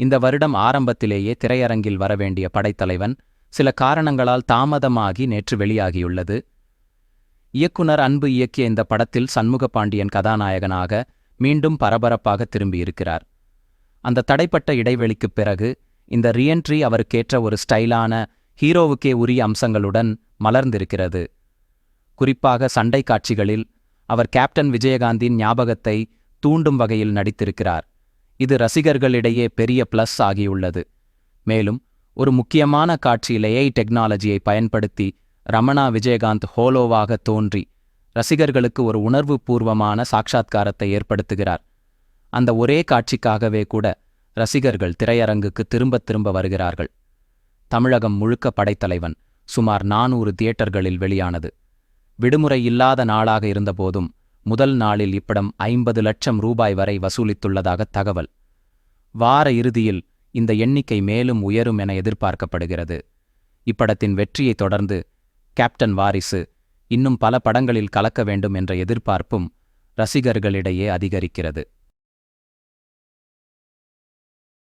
இந்த வருடம் ஆரம்பத்திலேயே திரையரங்கில் வரவேண்டிய படைத்தலைவன் சில காரணங்களால் தாமதமாகி நேற்று வெளியாகியுள்ளது. இயக்குனர் அன்பு இயக்கிய இந்த படத்தில் சண்முக பாண்டியன் கதாநாயகனாக மீண்டும் பரபரப்பாக திரும்பியிருக்கிறார். அந்த தடைப்பட்ட இடைவெளிக்குப் பிறகு இந்த ரீஎன்ட்ரி அவருக்கேற்ற ஒரு ஸ்டைலான ஹீரோவுக்கே உரிய அம்சங்களுடன் மலர்ந்திருக்கிறது. குறிப்பாக சண்டை காட்சிகளில் அவர் கேப்டன் விஜயகாந்தின் ஞாபகத்தை தூண்டும் வகையில் நடித்திருக்கிறார். இது ரசிகர்களிடையே பெரிய பிளஸ் ஆகியுள்ளது. மேலும் ஒரு முக்கியமான காட்சியில் ஏஐ டெக்னாலஜியை பயன்படுத்தி ரமணா விஜயகாந்த் ஹோலோவாக தோன்றி ரசிகர்களுக்கு ஒரு உணர்வு பூர்வமான சாட்சாத்காரத்தை ஏற்படுத்துகிறார். அந்த ஒரே காட்சிக்காகவே கூட ரசிகர்கள் திரையரங்குக்கு திரும்பத் திரும்ப வருகிறார்கள். தமிழகம் முழுக்க படைத்தலைவன் சுமார் நானூறு தியேட்டர்களில் வெளியானது. விடுமுறை இல்லாத நாளாக இருந்தபோதும் முதல் நாளில் இப்படம் ஐம்பது லட்சம் ரூபாய் வரை வசூலித்துள்ளதாக தகவல். வார இறுதியில் இந்த எண்ணிக்கை மேலும் உயரும் என எதிர்பார்க்கப்படுகிறது. இப்படத்தின் வெற்றியைத் தொடர்ந்து கேப்டன் வாரிசு இன்னும் பல படங்களில் கலக்க வேண்டும் என்ற எதிர்பார்ப்பும் ரசிகர்களிடையே அதிகரிக்கிறது.